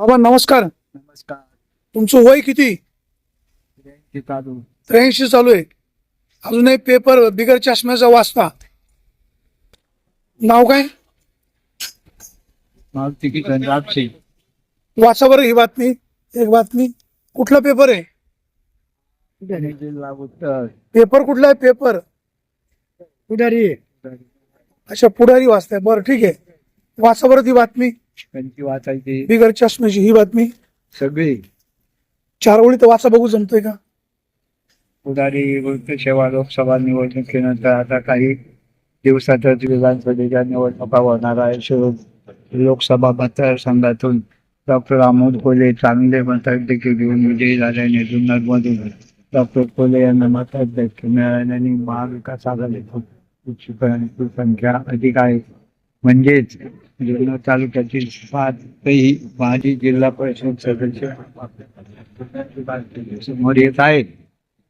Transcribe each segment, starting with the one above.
बाबा नमस्कार. नमस्कार. तुमचं वय किती? चालू त्र्याऐंशी चालू आहे. अजूनही पेपर बिगर चष्म्याचा वाचता. नाव काय? मारुती किसन राक्षी. वाचा बरं ही बातमी. एक बातमी. कुठला पेपर आहे? जिल्हा उत्तर पेपर कुठला आहे? पेपर पुढारी अच्छा पुढारी वाचताय. बरं ठीक आहे. वाचा बरं ती बातमी. त्यांची वाचायची बिगर चष्म्याची ही बातमी. सगळी. चार ओळी तर वाचा बघू जमतोय का? पुढारी वृत्त सेवा लोकसभा निवडणुकीनंतर आता काही दिवसातच विधानसभेच्या निवडणुका होणार आहे लोकसभा मतदारसंघातून डॉक्टर आमोद कोले चांगले मताधिक्य घेऊन विजयी झाल्याने जुन्नरमधून डॉक्टर कोले यांना मताधिक्य मिळाल्याने महाविकास आघाडीची संख्या अधिक आहे. म्हणजेच जुन्नर तालुक्यातील पाचही माजी जिल्हा परिषद सदस्य समोर येत आहेत.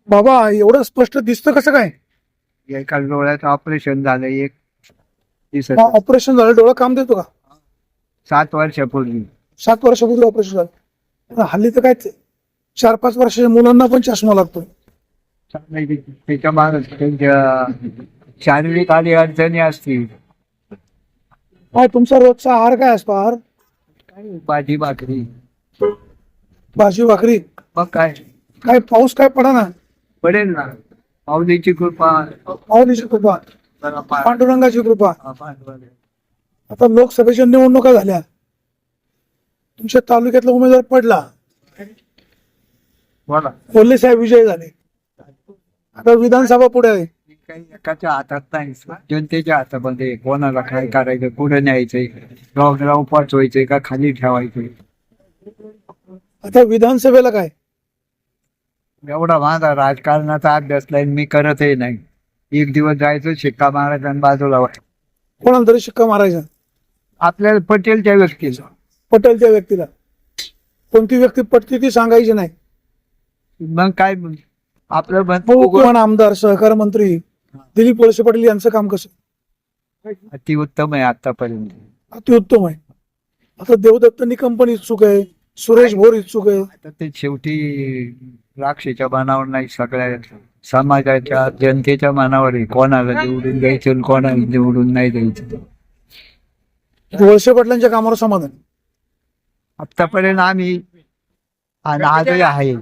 बाबा एवढं स्पष्ट दिसतं कसं काय? एका डोळ्याचं ऑपरेशन झालं एक दिसत ऑपरेशन झालं डोळा काम देतो का? सात वर्षापूर्वी. सात वर्षापूर्वी ऑपरेशन झालं. पण हल्ली तर काय ते? चार पाच वर्षाच्या मुलांना पण चष्मा लागतो त्याच्यामागे त्यांच्या शारीरिक आणि अडचणी असतील. काय तुमचा रोजचा आहार काय असतो आहार? काय भाजी भाकरी. भाजी भाकरी? मग काय? काय पाऊस काय पडा ना? पडेल ना. पावलीची कृपा. माऊलीची कृपा. जरा पा- पांडुरंगाची कृपा. आता लोकसभेच्या निवडणुका झाल्या. तुमच्या तालुक्यातला उमेदवार पडला. बोला. कोल्हे साहेब विजय झाले. आता विधानसभा पुढे आहे. काही एकाच्या हातात नाही जनतेच्या हातामध्ये कोणाला काय करायचं कुठे न्यायचंय गाव पोचवायचंय का खाली ठेवायचंय? आता विधानसभेला काय? एवढा माझा राजकारणाचा अभ्यास नाही मी करतही नाही. एक दिवस जायचं शिक्का मारायचा आणि बाजूला. कोणाला तरी शिक्का मारायचा? आपल्याला पटेल त्या व्यक्तीला पटेल त्या व्यक्तीला. कोणती व्यक्ती पटती ती सांगायची नाही. मग काय? आपलं आमदार सहकार मंत्री दिलीप वळसे पाटील यांचं काम कसं अति उत्तम आहे आतापर्यंत. अतिउत्तम आहे. आता देवदत्त निकम पण इच्छुक आहे सुरेश भोर इच्छुक आहे. आता ते शेवटी राक्षीच्या मनावर नाही सगळ्या समाजाच्या जनतेच्या मनावर आहे. कोणाला निवडून द्यायचं आणि कोणाला निवडून नाही द्यायचं. वळसे पाटलांच्या कामावर समाधान आतापर्यंत आम्ही आणि आजही आहे.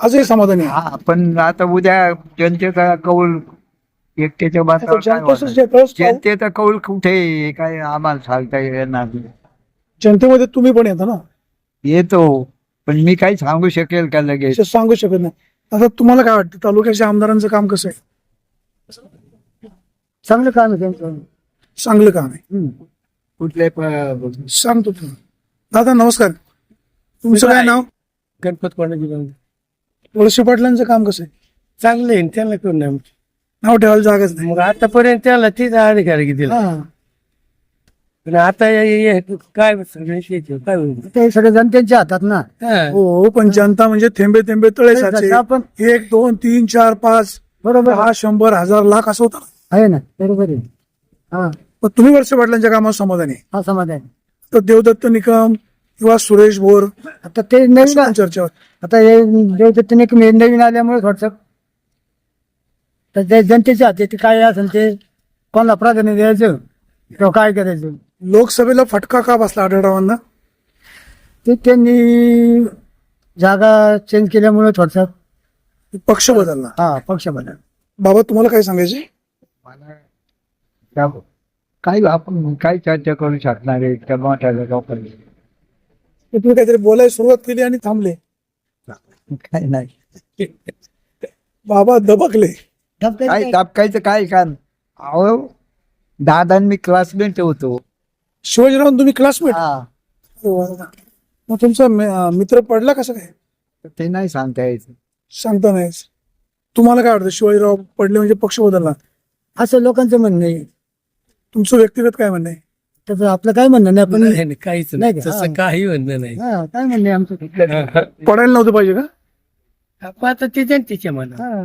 आजही समाधानी आहे. हा पण आता उद्या जनतेचा कौल एकट्याच्या बातावर काय जनतेचं? जे कौल कुठे आहे? काय आम्हाला सांगता येणार नाही. जनतेमध्ये तुम्ही पण येता ना? येतो पण मी काही सांगू शकेल का लगेच? सांगू शकत नाही. आता तुम्हाला काय वाटतं? तालुक्याच्या आमदारांचं काम कसं आहे? चांगलं काम आहे त्यांचं. चांगलं काम आहे. कुठले प- सांगतो तुम्ही दादा नमस्कार. तुमचं काय नाव? गणपत कोणाची वळसे पाटलांचं काम कसं आहे? चांगलं आहे त्याला करून नाही नाव ठेवायला जागाच नाही. मग आतापर्यंत त्याला तीच अधिकार दिला. हा. पण आता हे- हे काय सगळे शेती काय होईल? ते सगळे जनतेच्या हातात ना. हा. हो पण जनता म्हणजे थेंबे थेंबे तळे साचे आपण एक दोन तीन चार पाच बरोबर. हा शंभर हजार लाख असं होतं आहे ना. बरोबर आहे. हा. पण तुम्ही वळसे पाटलांच्या कामावर समाधानी आहे. हा समाधान तर देवदत्त निकम किंवा सुरेश भोर आता ते नवीन चर्चेवर. आता हे देवदत्तने नवीन आल्यामुळे थोडस तर ते जनतेच्या हाती ते काय असेल ते कोणाला प्राधान्य द्यायचं? किंवा काय करायचं? लोकसभेला फटका का बसला आढळरावांना? ते त्यांनी जागा चेंज केल्यामुळे थोडस. पक्ष बदलला. हा पक्ष बदल बाबा तुम्हाला काय सांगायचे? काय आपण काय चर्चा करू शकणार आहे त्या मोठ्या लोकांनी तुम्ही काहीतरी बोलायला सुरुवात केली आणि थांबले. काय नाही. बाबा दबकले. काय दाबकायचं काय काम अहो दादा मी क्लासमेट होतो. शिवाजीराव तुम्ही क्लासमेट हा. मग तुमचा मि- अं, मित्र पडला कसं काय ते नाही सांगता यायचं. सांगता नाही तुम्हाला काय वाटतं शिवाजीराव पडले म्हणजे पक्ष बदलला? असं लोकांचं म्हणणं आहे. तुमचं व्यक्तिगत काय म्हणणं आहे? त्याचं आपलं काय म्हणणं नाही नाही, आपण नाही, काहीच नाही. नाही का? तसं हा. काही म्हणणं नाही. हा, काय म्हणणं आहे आमचं? पडायला नव्हतं पाहिजे का? आता ते जनतेच्या मनात. हा.